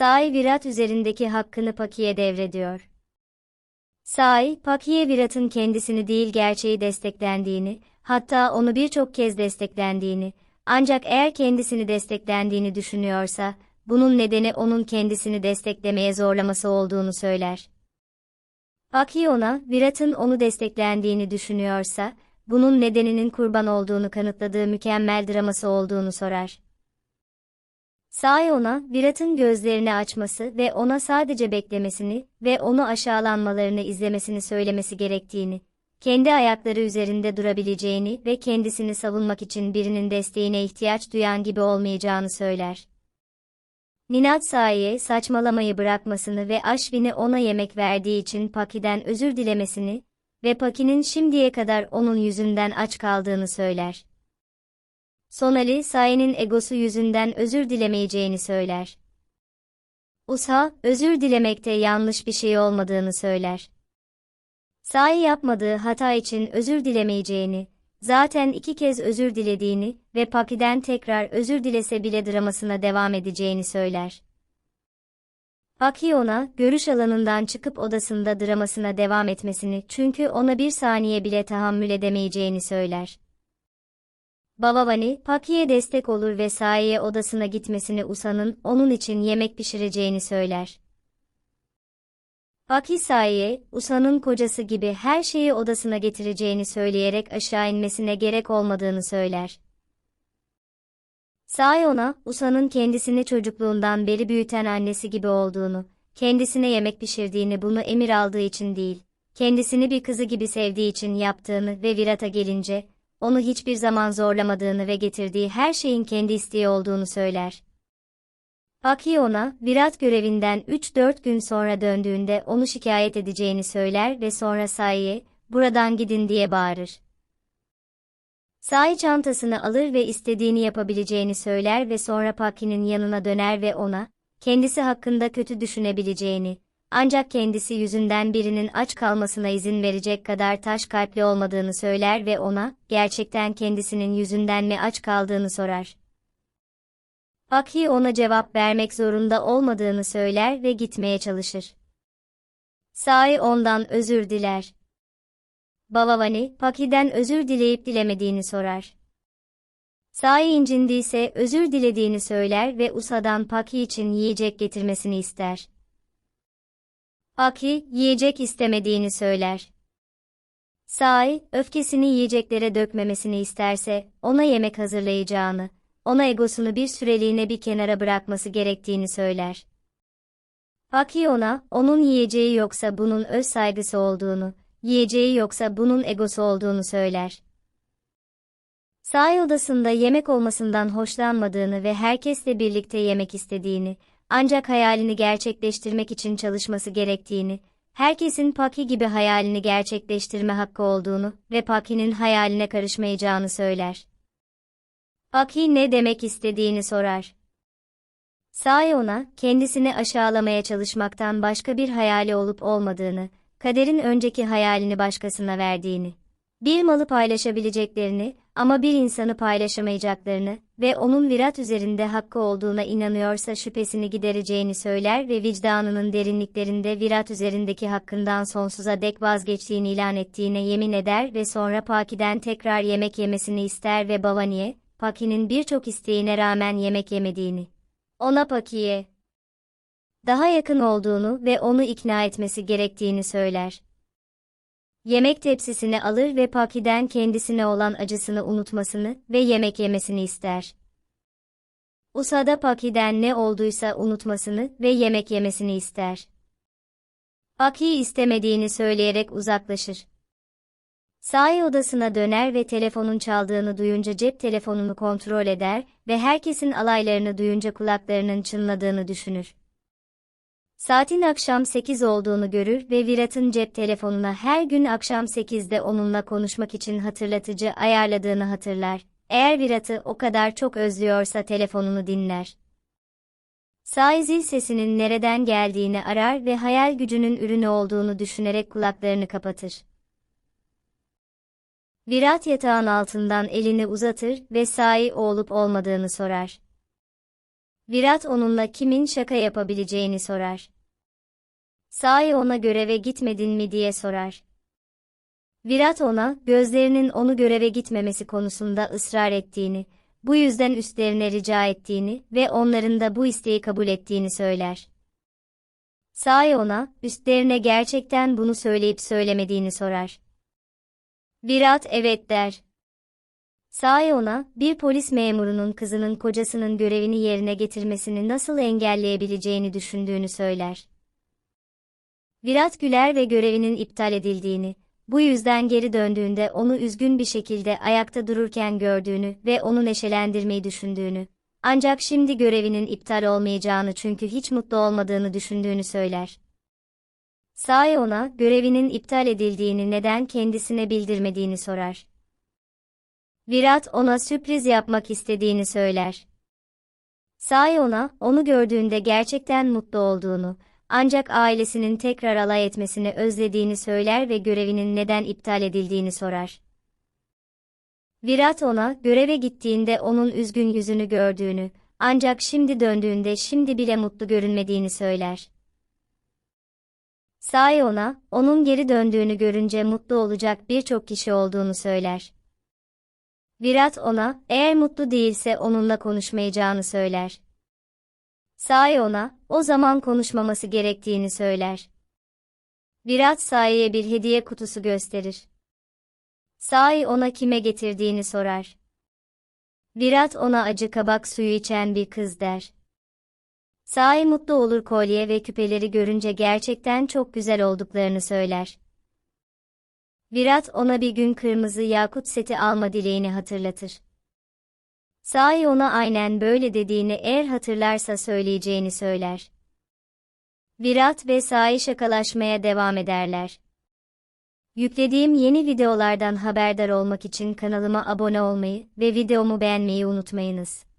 Sai Virat üzerindeki hakkını Paki'ye devrediyor. Sai, Paki'ye Virat'ın kendisini değil gerçeği desteklendiğini, hatta onu birçok kez desteklendiğini, ancak eğer kendisini desteklendiğini düşünüyorsa, bunun nedeni onun kendisini desteklemeye zorlaması olduğunu söyler. Paki ona, Virat'ın onu desteklendiğini düşünüyorsa, bunun nedeninin kurban olduğunu kanıtladığı mükemmel draması olduğunu sorar. Sai ona, Virat'ın gözlerini açması ve ona sadece beklemesini ve onu aşağılanmalarını izlemesini söylemesi gerektiğini, kendi ayakları üzerinde durabileceğini ve kendisini savunmak için birinin desteğine ihtiyaç duyan gibi olmayacağını söyler. Ninat Sai'ye saçmalamayı bırakmasını ve Ashwin'i ona yemek verdiği için Paki'den özür dilemesini ve Paki'nin şimdiye kadar onun yüzünden aç kaldığını söyler. Sonali, Sai'nin egosu yüzünden özür dilemeyeceğini söyler. Usha, özür dilemekte yanlış bir şey olmadığını söyler. Sai yapmadığı hata için özür dilemeyeceğini, zaten iki kez özür dilediğini ve Paki'den tekrar özür dilese bile dramasına devam edeceğini söyler. Paki ona, görüş alanından çıkıp odasında dramasına devam etmesini çünkü ona bir saniye bile tahammül edemeyeceğini söyler. Babavani, Paki'ye destek olur ve Sai'ye odasına gitmesini Usa'nın onun için yemek pişireceğini söyler. Paki Sai'ye, Usa'nın kocası gibi her şeyi odasına getireceğini söyleyerek aşağı inmesine gerek olmadığını söyler. Sai ona, Usa'nın kendisini çocukluğundan beri büyüten annesi gibi olduğunu, kendisine yemek pişirdiğini bunu emir aldığı için değil, kendisini bir kızı gibi sevdiği için yaptığını ve Virat'a gelince, onu hiçbir zaman zorlamadığını ve getirdiği her şeyin kendi isteği olduğunu söyler. Aki ona, Virat görevinden 3-4 gün sonra döndüğünde onu şikayet edeceğini söyler ve sonra Sai'ye, buradan gidin diye bağırır. Sai çantasını alır ve istediğini yapabileceğini söyler ve sonra Paki'nin yanına döner ve ona, kendisi hakkında kötü düşünebileceğini, ancak kendisi yüzünden birinin aç kalmasına izin verecek kadar taş kalpli olmadığını söyler ve ona, gerçekten kendisinin yüzünden mi aç kaldığını sorar. Paki ona cevap vermek zorunda olmadığını söyler ve gitmeye çalışır. Sai ondan özür diler. Bavavani, Paki'den özür dileyip dilemediğini sorar. Sai incindiyse özür dilediğini söyler ve Usa'dan Paki için yiyecek getirmesini ister. Paki, yiyecek istemediğini söyler. Sai, öfkesini yiyeceklere dökmemesini isterse, ona yemek hazırlayacağını, ona egosunu bir süreliğine bir kenara bırakması gerektiğini söyler. Paki ona, onun yiyeceği yoksa bunun öz saygısı olduğunu, yiyeceği yoksa bunun egosu olduğunu söyler. Sahi odasında yemek olmasından hoşlanmadığını ve herkesle birlikte yemek istediğini, ancak hayalini gerçekleştirmek için çalışması gerektiğini, herkesin Paki gibi hayalini gerçekleştirme hakkı olduğunu ve Paki'nin hayaline karışmayacağını söyler. Paki ne demek istediğini sorar. Sai ona, kendisini aşağılamaya çalışmaktan başka bir hayali olup olmadığını, kaderin önceki hayalini başkasına verdiğini, bir malı paylaşabileceklerini ama bir insanı paylaşamayacaklarını ve onun virat üzerinde hakkı olduğuna inanıyorsa şüphesini gidereceğini söyler ve vicdanının derinliklerinde virat üzerindeki hakkından sonsuza dek vazgeçtiğini ilan ettiğine yemin eder ve sonra Paki'den tekrar yemek yemesini ister ve Bavani'ye, Paki'nin birçok isteğine rağmen yemek yemediğini, ona Paki'ye daha yakın olduğunu ve onu ikna etmesi gerektiğini söyler. Yemek tepsisini alır ve Paki'den kendisine olan acısını unutmasını ve yemek yemesini ister. Usada Paki'den ne olduysa unutmasını ve yemek yemesini ister. Paki istemediğini söyleyerek uzaklaşır. Sahi odasına döner ve telefonun çaldığını duyunca cep telefonunu kontrol eder ve herkesin alaylarını duyunca kulaklarının çınladığını düşünür. Saatin akşam 8 olduğunu görür ve Virat'ın cep telefonuna her gün akşam 8'de onunla konuşmak için hatırlatıcı ayarladığını hatırlar. Eğer Virat'ı o kadar çok özlüyorsa telefonunu dinler. Sai zil sesinin nereden geldiğini arar ve hayal gücünün ürünü olduğunu düşünerek kulaklarını kapatır. Virat yatağın altından elini uzatır ve Sai olup olmadığını sorar. Virat onunla kimin şaka yapabileceğini sorar. Sahi ona göreve gitmedin mi diye sorar. Virat ona, gözlerinin onu göreve gitmemesi konusunda ısrar ettiğini, bu yüzden üstlerine rica ettiğini ve onların da bu isteği kabul ettiğini söyler. Sahi ona, üstlerine gerçekten bunu söyleyip söylemediğini sorar. Virat evet der. Sahi ona, bir polis memurunun kızının kocasının görevini yerine getirmesini nasıl engelleyebileceğini düşündüğünü söyler. Virat güler ve görevinin iptal edildiğini, bu yüzden geri döndüğünde onu üzgün bir şekilde ayakta dururken gördüğünü ve onu neşelendirmeyi düşündüğünü, ancak şimdi görevinin iptal olmayacağını çünkü hiç mutlu olmadığını düşündüğünü söyler. Sahi ona, görevinin iptal edildiğini neden kendisine bildirmediğini sorar. Virat ona sürpriz yapmak istediğini söyler. Sahi ona, onu gördüğünde gerçekten mutlu olduğunu, ancak ailesinin tekrar alay etmesini özlediğini söyler ve görevinin neden iptal edildiğini sorar. Virat ona, göreve gittiğinde onun üzgün yüzünü gördüğünü, ancak şimdi döndüğünde şimdi bile mutlu görünmediğini söyler. Sahi ona, onun geri döndüğünü görünce mutlu olacak birçok kişi olduğunu söyler. Virat ona, eğer mutlu değilse onunla konuşmayacağını söyler. Sahi ona, o zaman konuşmaması gerektiğini söyler. Virat Sahi'ye bir hediye kutusu gösterir. Sahi ona kime getirdiğini sorar. Virat ona acı kabak suyu içen bir kız der. Sahi mutlu olur kolye ve küpeleri görünce gerçekten çok güzel olduklarını söyler. Virat ona bir gün kırmızı yakut seti alma dileğini hatırlatır. Sahi ona aynen böyle dediğini eğer hatırlarsa söyleyeceğini söyler. Virat ve Sahi şakalaşmaya devam ederler. Yüklediğim yeni videolardan haberdar olmak için kanalıma abone olmayı ve videomu beğenmeyi unutmayınız.